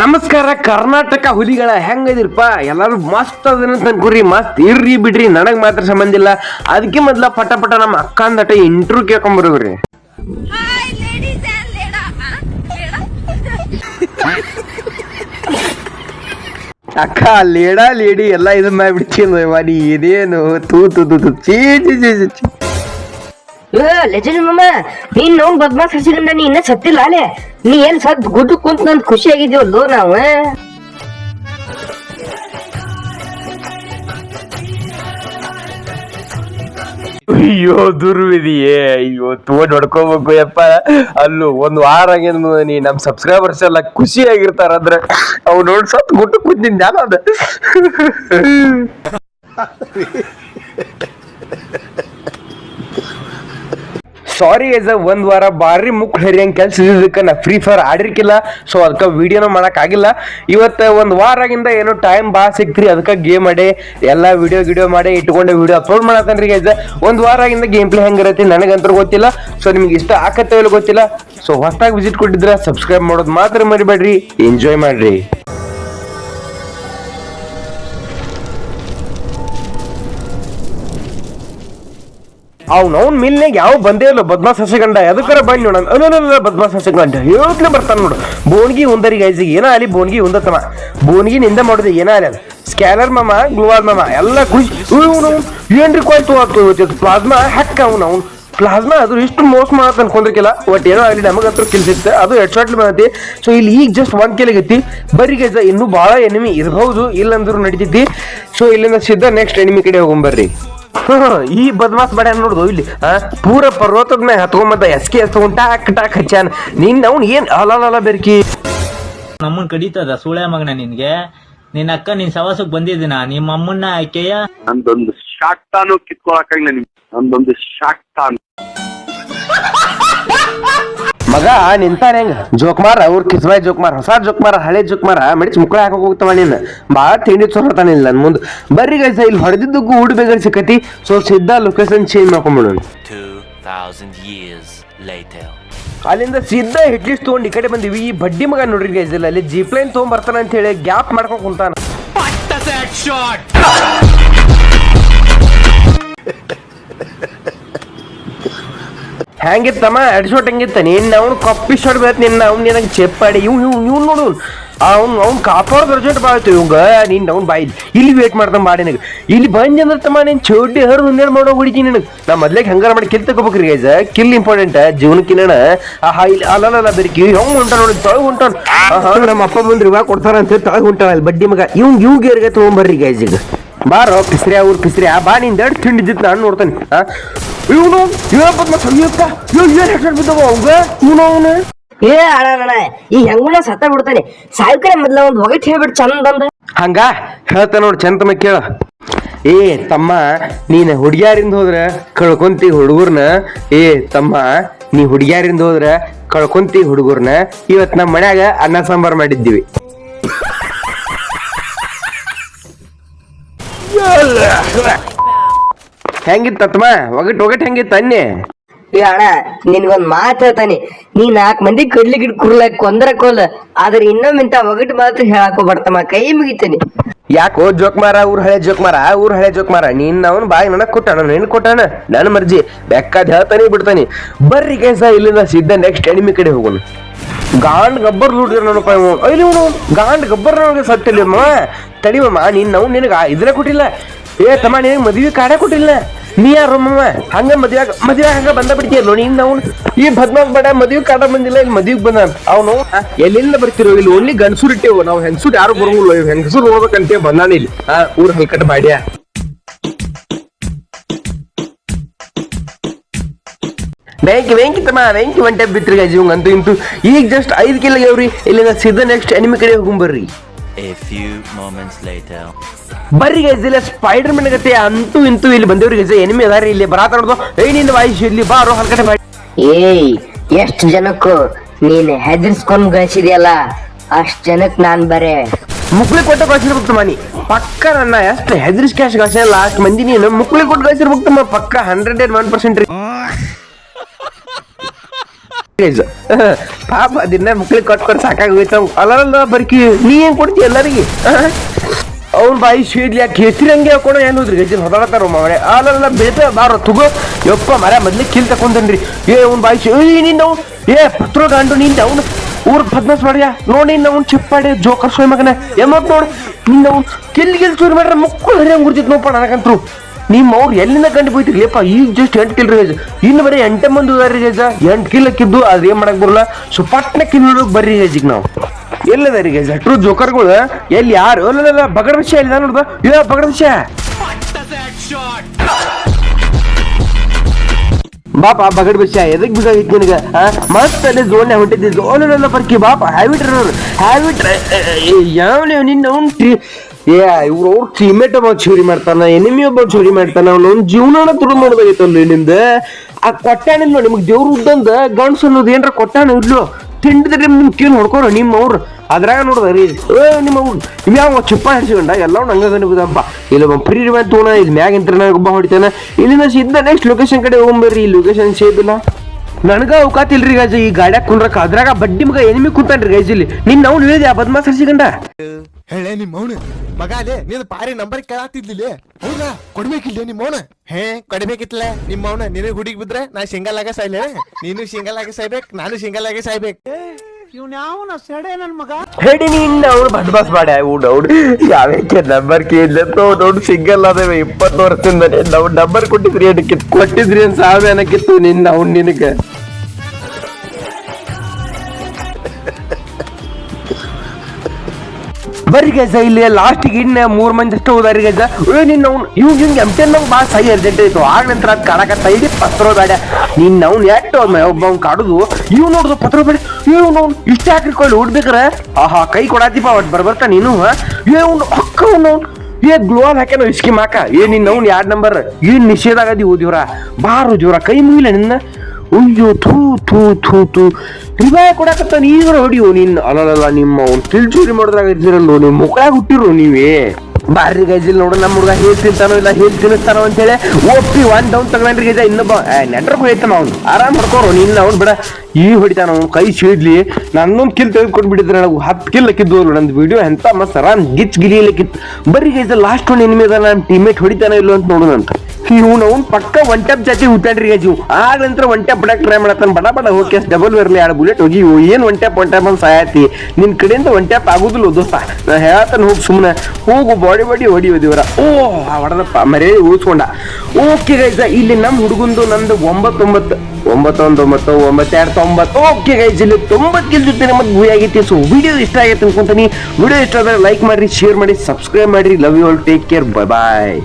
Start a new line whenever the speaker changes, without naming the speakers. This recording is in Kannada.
ನಮಸ್ಕಾರ ಕರ್ನಾಟಕ ಹುಲಿಗಳ ಹೆಂಗದಿರಪ್ಪ? ಎಲ್ಲರೂ ಮಸ್ತ್ ಅದನ್ನ ಅನ್ಕೋರಿ ಮಸ್ತ್ ಇರ್ರಿ ಬಿಡ್ರಿ ನನಗೆ ಮಾತ್ರ ಸಂಬಂಧ ಇಲ್ಲ. ಅದಕ್ಕೆ ಮೊದ್ಲ ಪಟ ಪಟ ನಮ್ಮ ಅಕ್ಕಂದಟ ಇಂಟ್ರೂ ಕೇಳ್ಕೊಂಬರೋಗ್ರಿ.
ರೀ?
ಅಕ್ಕ ಲೇಡಾ ಲೇಡಿ ಎಲ್ಲ ಇದನ್ನ ಮಾಡ್ಬಿಡ್ತೀನಿ ನೀ? ಇದೇನು? ತೂ ತೂ ತೂ ಚೀ ಚೀ ಚೀ, ಚೀ.
ಮಮ್ಮ ನೀನ್ ನೋಡ್ ಬದ್ಮಾಸ್ ಹಸಿಗಂಡ ನೀ ಇನ್ನ ಸತ್ತಿಲ್ಲ ಅಲೆ ನೀ ಏನ್ ಸತ್ ಗುಡ್ಡು ಕುಂತ ನಂದ್ ಖುಷಿ ಆಗಿದ್ದೀವಲ್ಲೋ ನಾವು?
ಅಯ್ಯೋ ದುರ್ವಿದಿಯೇ ಅಯ್ಯೋ, ತೋಡ್ ನೋಡ್ಕೋಬೇಕು ಯಪ್ಪ. ಅಲ್ಲೂ ಒಂದ್ ವಾರ ಆಗಿಂದ ನೀ ನಮ್ ಸಬ್ಸ್ಕ್ರೈಬರ್ಸ್ ಎಲ್ಲ ಖುಷಿಯಾಗಿರ್ತಾರ ಅಂದ್ರೆ ಅವ್ ನೋಡ್ ಸತ್ ಗುಟ್ಟು ಕೂತಿನ್ ನಾನು ಅದ. ಸಾರಿ ಎಸ್ ಒಂದ್ ವಾರ ಬಾರಿ ಮುಕ್ ಹರಿಯಂಗ್ ಕೆಲಸ ಇದ್ದಿದ್ದಕ್ಕೆ ನಾ ಫ್ರೀ ಫೈರ್ ಆಡಿರ್ಕಿಲ್ಲ. ಸೊ ಅದಕ್ಕೆ ವಿಡಿಯೋನ ಮಾಡೋಕ್ಕಾಗಿಲ್ಲ. ಆಗಿಲ್ಲ ಒಂದು ಒಂದ್ ವಾರಾಗಿಂದ ಏನು ಟೈಮ್ ಬಾ ಸಿಕ್ತ್ರಿ ಅದಕ್ಕೆ ಗೇಮ್ ಆಡಿ ಎಲ್ಲಾ ವಿಡಿಯೋ ಗಿಡಿಯೋ ಮಾಡಿ ಇಟ್ಕೊಂಡು ವಿಡಿಯೋ ಅಪ್ಲೋಡ್ ಮಾಡತ್ತನ್ರಿ ಗೈಸ್ ಒಂದು ವಾರಾಗಿಂದ ಗೇಮ್ ಪ್ಲೇ ಹೆಂಗಿರತ್ತೆ ನನಗಂತೂ ಗೊತ್ತಿಲ್ಲ. ಸೊ ನಿಮ್ಗೆ ಇಷ್ಟ ಆಕತ್ತೋ ಇಲ್ಲ ಗೊತ್ತಿಲ್ಲ. ಸೊ ಹೊಸದಾಗಿ ವಿಸಿಟ್ ಕೊಟ್ಟಿದ್ರೆ ಸಬ್ಸ್ಕ್ರೈಬ್ ಮಾಡೋದು ಮಾತ್ರ ಮರಿಬೇಡ್ರಿ. ಎಂಜಾಯ್ ಮಾಡ್ರಿ. ಅವ್ನ ಅವ್ನ ಮಿಲ್ನಾಗ ಯಾವ ಬಂದೇ ಇಲ್ಲ, ಬದ್ಮಾಸ್ ಹಸಗಂಡ. ಅದಕ್ಕರ ಬಂದ್ ನೋಡೋಣ ಅಲ್ಲ ಬದ್ಮಾಸ್ ಹಸಗಂಡ. ಹೇಳ್ತಲೇ ಬರ್ತಾನೆ ನೋಡು. ಬೋನ್ಗಿ ಉಂದರಿ ಗೈಸಿಗೆ ಏನ ಅಲ್ಲಿ ಬೋನ್ಗಿ ಉಂದತಮ ಬೋನ್ಗಿ ನಿಂದ ಮಾಡುದು ಏನ ಅಲ್ಲಿ ಅದು? ಸ್ಕ್ಯಾನರ್ ಮಾಮ ಗ್ಲೂವಾಲ್ ಮಾಮ, ಎಲ್ಲ ಖುಷಿ ಏನ್ರಿ ಕೊಯ್ತು ಆತು ಪ್ಲಾಸ್ಮಾ? ಹೆಕ್ಕ ಅವ್ನು ಅವ್ನು. ಪ್ಲಾಸ್ಮಾ ಅದು ಇಷ್ಟು ಮೋಸ ಮಾಡತ್ ಅನ್ಕೊಂಡಿರ್ಕಿಲ್ಲ ಒಟ್ ಏನೋ ಆಗಲಿ ನಮಗಂತೂ ಕೆಲ್ಸಿತ್ತು ಅದು ಎಡ್ ಶಾಟ್ ಮಾಡತಿ ಸೊ ಇಲ್ಲಿ ಈಗ ಜಸ್ಟ್ ಒಂದ್ ಕೆಲಿಗೈತಿ ಬರೀ ಗೈಸ ಇನ್ನೂ ಭಾಳ ಎನಿಮಿ ಇರಬಹುದು ಇಲ್ಲಂದ್ರೂ ನಡಿತೈತಿ. ಸೊ ಇಲ್ಲಿಂದ ಸಿದ್ಧ ನೆಕ್ಸ್ಟ್ ಎನಿಮಿ ಕಡೆ ಹೋಗೊಂಬರ್ರಿ ಈ ಬದಮಾಸ್ ಬಡ ನೋಡುದು ಇಲ್ಲಿ ಆ, ಪೂರ ಪರ್ವತದ ಮ್ಯಾಗ ಹತ್ಕೊಂಬಂದ ಎಸ್ಕೆ ಹತ್ಕೊಂಡ್ ಟಾಕ್ ಟಾಕ್ ಹಚ್ಚಾನ ನಿನ್ ಅವ್ನ್ ಏನ್ ಅಲಾಲ ಬೆರ್ಕಿ?
ನಮ್ಮನ್ ಕಡಿತದ ಸುಳೆ ಮಗನ ನಿನ್ಗೆ? ನಿನ್ ಅಕ್ಕ ನಿನ್ ಸವಾಸಕ್ ಬಂದಿದ್ದೀನ? ನಿಮ್ಮ ಅಮ್ಮನ್ನ ಆಕೆಯ
ನಂದೊಂದು ಶಾಕ್ ತಾನು ಕಿತ್ಕೊಳಕಾಗಿಲ್ಲ ನಿಮ್ ನಂದೊಂದು ಶಾಕ್ ತಾನು
ಮಗ ನಿಂತಾನೆ ಹೆಂಗ? ಜೋಕ್ಮಾರ ಅವ್ರ ಕಿಸ್ಬಾಯ್ ಜೋಕ್ಮಾರ ಹೊಸ ಜೋಕ್ಮಾರ ಹಳೆ ಜೋಕ್ಮಾರ ಮಡಿಚ್ ಮುಕ್ಕಳ ಹಾಕಕ್ ಹೋಗ್ತಾವ ನಿನ್ನ ಬಾಳ ತಿಂಡಿ ಚೊರತಾನಿಲ್ಲ ನನ್ ಮುಂದ್. ಬರ್ರಿ ಗೈಸ ಇಲ್ಲಿ ಹೊಡೆದಿದ್ದಕ್ಕೂ ಊಟ ಬೇಗ ಸಿಕ್ಕತಿ. ಸೊ ಸಿದ್ಧ ಲೊಕೇಶನ್ ಚೇಂಜ್ ಮಾಡ್ಕೊಂಡ್ಬಿಡೋಣ
2000 years later.
ಅಲ್ಲಿಂದ ಸಿದ್ಧ ಹಿಟ್ಲಿಸ್ ತಗೊಂಡ್ ಈ ಕಡೆ ಬಂದಿವಿ. ಈ ಬಡ್ಡಿ ಮಗ ನೋಡ್ರಿ ಗೈಸ್ ಇಲ್ಲ ಅಲ್ಲಿ ಜೀಪ್ ಲೈನ್ ತಗೊಂಡ್ ಬರ್ತಾನ ಅಂತ ಹೇಳಿ ಗ್ಯಾಪ್ ಮಾಡ್ಕೊಂಡ್ ಕುಂತಾನ. ಹೆಂಗಿತ್ತಮ್ಮ ಎರಡು ಶೋಟ್ ಹೆಂಗಿತ್ತ. ನಿನ್ನ ಅವ್ನು ಕಪ್ಪಿ ಶಾಟ್ ಬೇತ್ ನಿನ್ನ ಅವ್ನು ನಿನಗೆ ಚೆಪ್ಪಾಡಿ ಇವ್ ಇವ್ ಇವ್ ನೋಡು. ಅವ್ನು ಅವ್ನು ಕಾಪಾಡೋದು ಅರ್ಜೆಂಟ್ ಬಾಯ್ತು ಇವಂಗ. ನಿನ್ನ ಅವ್ನು ಬಾಯ್ ಇಲ್ಲಿ ವೇಟ್ ಮಾಡ್ತಾನ ಮಾಡಿ ನನಗೆ. ಇಲ್ಲಿ ಬಂದ್ ಅಂದ್ರೆ ತಮ್ಮ ನೀನು ಚೌಡಿ ಹರಿದು ಮಾಡೋ ಹುಡುಗಿ ನಿನಗೆ. ನಾ ಮೊದ್ಲಿಗೆ ಹಂಗಾರ ಮಾಡಿ ಕಿಲ್ ತಗೋಬೇಕ್ರಿ ಗೈಸ ಕಿಲ್ ಇಂಪಾರ್ಟೆಂಟ್ ಜೀವನಕ್ಕಿನ ಆಹಾ ಇಲ್ಲಿ ಅಲ್ಲ ಬೆರ್ಕಿ ಹೆಂಗ್ ಹೊಂಟ ನೋಡಿ ತೊಳಗ್ ಹೊಂಟಾನ. ಆಹಾ. ನಮ್ಮ ಅಪ್ಪ ಬಂದ್ರಿ ಇವಾಗ ಕೊಡ್ತಾರ ಅಂತ ತೊಳಗ್ ಹೊಂಟಾನ ಅಲ್ಲಿ ಬಡ್ಡಿ ಮಗ. ಇವ್ ಇವ್ ಗೇರ್ಗೆ ತಗೊಂಬರ್ರಿ ಗೈಸ್ ಈಗ. ಬಾರೋ ಪಿಸ್ರಿ ಅವ್ರ ಪಿಸ್ರಿ ಆ. ಬಾ ನಿಂದ ತಿಂಡಿದ್ದಿತ್ತು ನಾನು ನೋಡ್ತಾನೆ. ಆ? ಇವನು ಇವಪ್ಪತ್ ಮತ್ತೆ ಅಯ್ಯಪ್ಪ ಇವ್ ಏನ್ ಹೆಸರು ಬಿದ್ದವ ಅವಂಗ ಇವನು ಅವನು
ಏ ಅಣ್ಣ ಅಣ್ಣ ಈ ಹೆಂಗುಣ ಸತ್ತ ಬಿಡ್ತಾನೆ. ಸಾಯ್ಕರೆ ಮೊದ್ಲ ಒಂದ್ ಒಗಟ್ ಹೇಳ್ಬಿಟ್ಟು ಚಂದ ಅಂದ
ಹಂಗ? ಹೇಳ್ತಾನ ನೋಡ್ ಚಂತಮ ಕೇಳ. ಏ ತಮ್ಮ ನೀನ್ ಹುಡುಗ್ಯಾರಿಂದ ಹೋದ್ರ ಕಳ್ಕೊಂತಿ ಹುಡುಗರ್ನ. ಏ ತಮ್ಮ ನೀ ಹುಡುಗ್ಯಾರಿಂದ ಹೋದ್ರ ಕಳ್ಕೊಂತಿ ಹುಡುಗರ್ನ. ಇವತ್ ನಮ್ಮ ಮನ್ಯಾಗ ಅನ್ನ ಸಾಂಬಾರ್ ಮಾಡಿದ್ದೀವಿ. ಹೆಂಗಿತ್ತಮ್ಮ ಒಗಟ್ ಒಗಟ್ ಹೆಂಗಿತ್ತ ಅನ್ನೆ?
ಏ ಅಣ್ಣ ನಿನ್ಗೊಂದ್ ಮಾತು ಹೇಳ್ತಾನೆ. ನೀ ನಾಲ್ಕು ಮಂದಿ ಕಡ್ಲಿ ಗಿಡ ಕುರ್ಲಾಕ್ ಕೊಂದ್ರ ಕೋಲ್ ಆದ್ರೆ ಇನ್ನೊಮ್ಮಿಂತ ಒಗಟ್ ಮಾತ್ರ ಹೇಳಾಕೋ ಬರ್ತಮ್ಮ ಕೈ ಮುಗಿತೇನೆ.
ಯಾಕೋ ಜೋಕ್ ಮಾರ ಊರ್ ಹಳೆ ಜೋಕ್ ಮಾರ ಊರ್ ಹಳೆ ಜೋಕ್ಮಾರ ನೀನ್ ಅವನ್ ಬಾಯಿ ನನಗ್ ಕೊಟ್ಟಾನ ನಿನ್ ಕೊಟ್ಟಾನ. ನನ್ನ ಮರ್ಜಿ. ಬೆಕ್ಕಾದ್ ಹೇಳ್ತಾನೆ ಬಿಡ್ತಾನೆ. ಬರ್ರಿ ಕೇಸ ಇಲ್ಲಿಂದ ಸಿದ್ಧ ನೆಕ್ಸ್ಟ್ ಎನಿಮಿ ಕಡೆ ಹೋಗೋಣ. ಗಾಂಡ್ ಗಬ್ಬರ್ ದುಡ್ಡಿರ ನೋಡಪ್ಪ ಇಲ್ಲಿ ಗಾಂಡ್ ಗಬ್ಬರ್ ನನಗೆ ಸತ್ತಿಲ್ಲ ಅಮ್ಮ ತಡಿವಮ್ಮ ನೀನ್ ನಾವು ನಿನಗ ಇದ್ರೆ ಕೊಟ್ಟಿಲ್ಲ. ಏ ತಮ್ಮ ನೀನ್ ಮದ್ವಿ ಕಾಡ ಕೊಟ್ಟಿಲ್ಲ. ನೀ ಯಾರಮ್ಮ ಹಂಗ ಮದ್ವೆ ಮದ್ವೆ ಹಂಗ ಬಂದ ಬಿಡ್ತೀಯಲ್ಲ ನೀನ್ ಅವ್ನು. ಈ ಬದ್ಮಾಸ್ ಬಡ ಮದ್ವಿ ಕಾಡ ಬಂದಿಲ್ಲ ಇಲ್ಲಿ ಮದ್ವಿಗ್ ಬಂದ ಅವನು ಎಲ್ಲಿಂದ ಬರ್ತಿರೋ ಇಲ್ಲಿ, ಓನ್ಲಿ ಗಂಡಸೂರ್ ಇಟ್ಟೇವು? ನಾವು ಹೆಂಗಸೂರ್ ಯಾರು ಬರಂಗಿಲ್ಲ ಹೆಂಗಸೂರ್ ಹೋಗ್ಬೇಕಂತ ಬಂದಾನ ಇಲ್ಲಿ. ಆ, ಊರ್ ಹಲ್ಕಟ್ ಬಾಡ್ಯ ವೆಂಕಿ ವೆಂಕಿ ತಮ್ಮ ವೆಂಕಿ ಒನ್ ಟೈಪ್ ಬಿತ್ರಿ ಗಜಿ ಅಂತೂ ಇಂತೂ. ಈಗ ಜಸ್ಟ್ ಐದು ಕಿಲೋ ಇಲ್ಲಿ ಇಲ್ಲಿಂದ ಸಿದ್ಧ ನೆಕ್ಸ್ಟ್ ಎನಿಮಿ ಕಡೆ ಹೋಗ್ಬರ್ರಿ.
A few moments later.
ಬರ್ರಿ ಗೈಸ್ ಇಲ್ಲ ಸ್ಪೈಡರ್ ಮ್ಯಾನ್ ಗತೆ ಅಂತೂ ಇಂತೂ ಇಲ್ಲಿ ಬಂದೇವ್ರಿ ಗೈಸ್ ಎನಿಮಿ ಅದಾರಿ ಇಲ್ಲಿ ಬರಾತ ನೋಡ್ದು ಏ ನಿಂದ ವಾಯ್ಸ್ ಇಲ್ಲಿ ಬಾರೋ ಹಲ್ಕಟೆ ಮಾಡಿ
ಏಯ್ ಎಷ್ಟ್ ಜನಕ್ಕೂ ನೀನ್ ಹೆದರ್ಸ್ಕೊಂಡ್ ಗಳಿಸಿದ್ಯಲ್ಲ? ಅಷ್ಟ್ ಜನಕ್ ನಾನ್ ಬರೇ.
ಮುಕ್ಳಿ ಕೊಟ್ಟು ಕಳ್ಸಿರ್ಬೇಕು ಮನಿ ಪಕ್ಕ ನನ್ನ ಎಷ್ಟು ಹೆದರ್ಸ್ ಕ್ಯಾಶ್ ಕಳ್ಸ ಲಾಸ್ಟ್ ಮಂದಿ ನೀನು ಮುಕ್ಳಿ ಕೊಟ್ಟು ಕಳ್ಸಿರ್ಬೇಕು ಪಕ್ಕ ಹಂಡ್ರೆಡ್ ಅಂಡ್ ಒನ್ ಪರ್ಸೆಂಟ್ ರೀ. ಪಾಪ, ದಿನ ಮಕ್ಳಿಗೆ ಕೊಟ್ಟು ಕೊಟ್ಟು ಸಾಕಾಗೋಯ್ತು ಅಲ್ಲ ಬರ್ಕಿ, ನೀ ಏನ್ ಕೊಡ್ತಿ ಎಲ್ಲರಿಗೆ? ಅವ್ನ ಬಾಯಿ ಶೀಡ್ಲಿ ಯಾಕೆ ಹೆಸರು ಹಂಗೆ ಕೊಡೋ ಏನು ರೀ ಹೊದಾಡತಾರ ಮಾವಳೆ? ಅಲ್ಲ ಬೇತ ಬಾರೋ, ತುಗೋ. ಯಪ್ಪ, ಮರ ಮೊದ್ಲಿಗೆ ಕಿಲ್ ತಕೊಂತನ್ರಿ ಏ, ಅವ್ನ ಬಾಯಿ ಶೀ ಅವ್ನು ಏ ಪತ್ರ ಗಂಡು ನಿಂದ ಅವ್ನು ಊರ್ ಬದ್ನಸ್ ಮಾಡ್ಯ? ನೋಡಿ ನಿನ್ನ ಅವ್ನು ಚಿಪ್ಪಾಡಿ, ಜೋಕರ್ ಸೋಯ್ ಮಗನ. ಏಮತ್ ನೋಡು ನಿನ್ನ ಅವ್ನು ಕಿಲ್ ಗಿಲ್ ಚೂರಿ ಮಾಡ್ರೆ ಮುಕ್ಕಳು ಹರಿಯಂಗ್ ಗುರ್ಜಿತ್ ನೋಡಪ್ಪ ನನಗಂತ್ರು. ನಿಮ್ಮ ಅವ್ರು ಎಲ್ಲಿಂದ ಕಂಡು ಹೋಯ್ತಿರಿ ಲೇಪ ಈಗ ಜಸ್ಟ್ ಎಂಟು ಕಿಲ್ ರೀಜ ಇನ್ನು ಬರೀ ಎಂಟೆ ಮಂದಿ ಉದಾರಿ ಗಜ ಎಂಟು ಕಿಲ್ ಕಿದ್ದು ಅದು ಏನು ಮಾಡಕ್ ಬರಲ್ಲ? ಸೊ, ಪಟ್ನ ಕಿಲ್ ಬರ್ರಿ ಗಜಿಗ್ ನಾವು. ಎಲ್ಲದಾರಿ ಗಜ ಟ್ರೂ ಜೋಕರ್ಗಳು, ಎಲ್ಲಿ ಯಾರು? ಅಲ್ಲ ಬಗಡ ವಿಷಯ ಇಲ್ಲ ನೋಡ್ದ? ಇಲ್ಲ ಬಗಡ ವಿಷಯ ಬಾಪ, ಬಗಡ್ ವಿಷಯ ಎದಕ್ ಬೇಕಾಗಿತ್ತು ನಿನಗ? ಮಸ್ತ್ ಅಲ್ಲಿ ಜೋನೆ ಹೊಂಟಿದ್ದಿ. ಝೋನ್ ಬರ್ಕಿ, ಬಾಪ ಹ್ಯಾಬಿಟ್ರ ಹ್ಯಾಬಿಟ್ ಯಾವ ನಿನ್ನ ಅವ್ನು ಏ, ಇವ್ರು ಅವ್ರು ಟೀಮೇಟ್ ಒಬ್ಬ ಚೋರಿ ಮಾಡ್ತಾನ ಎನಿಮಿ ಒಬ್ಬ ಚೋರಿ ಮಾಡ್ತಾನ, ಅವ್ನ ಜೀವನ ತುಳು ಅಲ್ಲಿ ನಿಮ್ದ. ಆ ಕೊಟ್ಟಾಣಿಲ್ಲ ನಿಮ್ಗೆ ದೇವ್ರ ಉದ್ದಂದ ಗಂಡ್ಸ್ ಅನ್ನೋದು ಏನ್ರ ಕೊಟ್ಟಾಣ ಇರ್ಲು ತಿಂಡಿದ್ರೆ ನಿಮ್ ಕೀಲ್ ನೋಡ್ಕೊರ ನಿಮ್ಮ ಅವ್ರು. ಅದ್ರಾಗ ನೋಡ್ದ ರೀ, ಏ, ನಿಮ್ಮ ಅವ್ರು ನಿಮ್ ಯಾವ ಚಪ್ಪ ಹಿಡ್ಸ್ಕೊಂಡ ಎಲ್ಲ ಹಂಗ ಇಲ್ಲ ಇಲ್ಲಿ ಒಬ್ಬ ಫ್ರೀ ಮ್ಯಾನ್ ತೋಣ, ಇಲ್ಲಿ ಮ್ಯಾಗ ಇಂತ್ರ ಒಬ್ಬ ಹೊಡಿತಾನ. ಇಲ್ಲಿಂದ ಸಿದ್ಧ ನೆಕ್ಸ್ಟ್ ಲೊಕೇಶನ್ ಕಡೆ ಹೋಗ್ಬರ್ರಿ ಈ ಲೊಕೇಶನ್ ಸೇದಿಲ್ಲ. ನನಗ ಅವಕಾಶ ಇಲ್ರಿ ಗಾಜ ಈ ಗಾಡ್ಯಾಗ ಕುಂಡ್ರಕ ಅದ್ರಾಗ ಬಡ್ಡಿ ಮಗ ಎನಿಮಿ ಕುಂತಾನ್ರಿ ಗೈಜ್ ಇಲ್ಲಿ. ನಿನ್ ನಾವು ಹೇಳಿದೆ ಆ ಬದ್ಮಾಸ್ ಹರಿಸಿಕೊಂಡ?
ಹೇಳೆ ನಿಮ್ಮ ಅವನು ಮಗ ಅದೇ ನೀನು ಪಾರಿ ನಂಬರ್ ಕೇಳಾತಿದ್ಲಿಲ್ಲ. ಹೌದಾ? ಕೊಡ್ಬೇಕಿಲ್ಲ ನಿಮ್ಮ ಅವನ ಹೇ ಕೊಡ್ಬೇಕಿತ್ತಲೇ ನಿಮ್ಮ ಅವನ ನಿನಗೆ ಹುಡುಗಿ ಬಿದ್ರೆ ನಾ ಸಿಂಗಲ್ ಆಗ ಸಾಯ್ಲೆ. ನೀನು ಸಿಂಗಲ್ ಆಗಿ ಸಾಯ್ಬೇಕು ನಾನು ಸಿಂಗಲ್ ಆಗಿ ಸಾಯ್ಬೇಕು.
ಹೇಳಿ ನಿನ್ನ ಅವ್ರು ಬದ್ಮಾಸ್ ಮಾಡ ಊಟ ಅವ್ರು ಯಾವ್ಯಾಕೆ ನಂಬರ್ ಕೇಳಿದ್ಲಂತ ನೋಡು ಸಿಂಗಲ್ ಅದೇವೆ ಇಪ್ಪತ್ತು ವರ್ಷದಿಂದ ನಾವು ನಂಬರ್ ಕೊಟ್ಟಿದ್ರಿ ಅದಕ್ಕೆ ಕೊಟ್ಟಿದ್ರಿ ಅಂತ ಸಾವಿರ ಏನಕ್ಕಿತ್ತು ನಿನ್ನ ಅವ್ನು ನಿನಗೆ? ಬರ್ರಿ ಗಜ ಇಲ್ಲಿ ಲಾಸ್ಟಿಗೆ ಇನ್ನ ಮೂರ್ ಮಂದಿ ಅಷ್ಟು ಹೋದಾರಿ ಏ, ನಿನ್ನ ಅವ್ನು ಇವ್ ಹಿಂಗ್ ಎಂ ಟೆನ್ ಬಾ ಸೈ ಅರ್ಜೆಂಟ್ ಆಯ್ತು. ಆಗ ನಂತರ ಅದ್ ಕಾಡಕತ್ತ ಇಡೀ ಪತ್ರ ಬೇಡ ನಿನ್ನ ಅವ್ನು ಎಟ್ಟು ಒಬ್ಬ ಅವ್ನು ಕಾಡುದು. ಇವ್ ನೋಡುದು ಪತ್ರ ಬೇಡ ಇವ್ ಅವ್ನು ಇಷ್ಟ ಹಾಕಿಕೊಳ್ಳಿ ಹುಡ್ಬೇಕ್ರ ಆಹಾ, ಕೈ ಕೊಡಾತಿಪ್ಪ ಅವ್ ಬರ್ಬರ್ತ ನೀನು ಏ ಅಕ್ಕ ಅವ್ನು ಏ ಗ್ಲೋವ್ ಹಾಕ್ಯಾನ ಇಸ್ಕಿ ಹಾಕ ಏ, ನಿನ್ನ ಅವ್ನು ಎರಡ್ ನಂಬರ್ ಏನ್ ನಿಷೇಧ ಆಗದಿ ಓದಿವ್ರ? ಬಾರು ಜೋರ, ಕೈ ಮುಗಿಲ ನಿನ್ನ. ಅಯ್ಯೋ ಥೂ ಥೂ ಥೂ ಥೂ. ರಿವಾಯ ಕೊಡಕತ್ತ ನೀವ್ರ ಹೊಡಿಯೋ ನಿನ್ನ. ಅಲ್ಲಲ್ಲ ನಿಮ್ಮ ಒಂದು ತಿಳ್ಚೂರಿ ಮಾಡಿದ್ರಾಗ ಇರ್ತೀರಲ್ಲೋ ನೀವು ಮುಖಾಗ ಹುಟ್ಟಿರೋ ನೀವೇ. ಬಾರಿ ಗೈಜಿಲ್ ನೋಡು, ನಮ್ಮ ಹುಡುಗ ಹೇಗ್ ತಿಂತಾನೋ ಇಲ್ಲ ಹೇಗ್ ತಿನ್ನಿಸ್ತಾನೋ ಅಂತೇಳಿ ಒಪ್ಪಿ ಒನ್ ಡೌನ್ ತಗೊಂಡ್ರಿ ಗೈಜ ಇನ್ನೊಬ್ಬ ನೆಟ್ರಕ್ ಹೋಯ್ತಾನ ಅವ್ನು. ಆರಾಮ್ ಮಾಡ್ಕೋರು ನಿನ್ನ ಅವ್ನು, ಬಿಡ. ಈ ಹೊಡಿತಾನ ಅವ್ನು, ಕೈ ಸಿಡ್ಲಿ, ನನ್ನೊಂದು ಕಿಲ್ ತೆಗೆದುಕೊಂಡು ಕೊಟ್ಬಿಟ್ಟಿದ್ರೆ ನನಗೆ ಹತ್ತು ಕಿಲ್ ಹಾಕಿದ್ದು ನಂದು ವಿಡಿಯೋ ಎಂತ ಮಸ್ತ್ ಆರಾಮ್ ಗಿಚ್ ಗಿಲಿಯಲಿಕ್ಕಿತ್ತು ಬರ್ರಿ ಗೈಸ್ ಲಾಸ್ಟ್ ಒಂದು ಎನಿಮಿ ಅದ ನಮ್ಮ ಟೀಮೇಟ್ ಹೊಡಿತಾನೆ ಇಲ್ಲ ಅಂತ ನೋಡೋಣಂತ ಇವ್ನು, ಅವ್ನು ಪಕ್ಕ ಒನ್ ಟ್ಯಾಪ್ ಜಾತಿ ಹುಟ್ಟಾಡ್ರಿ ಇವು ಆಗ ನಂತರ ಒನ್ ಟ್ಯಾಪ್ ಬಡಕ್ ಟ್ರೈ ಮಾಡತ್ತಾನ. ಬಡ ಬಡ ಹೋಗಿ ಡಬಲ್ ಬರಲಿ ಎರಡು ಬುಲೆಟ್ ಹೋಗಿ ಏನು ಒನ್ ಟ್ಯಾಪ್ ಒನ್ ಟ್ಯಾಪ್ ಅಂತ ಸಾಯತಿ ನಿನ್ ಕಡೆಯಿಂದ ಒನ್ ಟ್ಯಾಪ್ ಆಗೋದಿಲ್ಲ ದೋಸ್ತ. ನಾ ಹೇಳ್ತಾನ ಹೋಗಿ ಸುಮ್ಮನೆ ಹೋಗು ಬಾಡಿ ಬಾಡಿ ಹೊಡಿ ಹೋದಿವರ ಓ ಹೊಡೆದಪ್ಪ ಮರೇ ಉಳಿಸ್ಕೊಂಡ. ಓಕೆ ಗೈಸ ಇಲ್ಲಿ ನಮ್ಮ ಹುಡುಗಂದು ನಂದು ಒಂಬತ್ತೊಂಬತ್ತು, ಒಂಬತ್ತೊಂದು ಒಂಬತ್ತು ಒಂಬತ್ತೆರಡು ತೊಂಬತ್ತು. ಓಕೆ ಗೈಸ್ ಇಲ್ಲಿ ತೊಂಬತ್ತು ಕಿಲ್ ಜೊತೆ ನಮಗೆ ಭೂಯಿ ಆಗೈತಿ ಸೊ ವಿಡಿಯೋ ಇಷ್ಟ ಆಗೈತೆ ಅನ್ಕೊಂತೀನಿ. ವಿಡಿಯೋ ಇಷ್ಟ ಆದರೆ ಲೈಕ್ ಮಾಡಿರಿ ಶೇರ್ ಮಾಡಿ ಸಬ್ಸ್ಕ್ರೈಬ್ ಮಾಡ್ರಿ. Love you all take care bye bye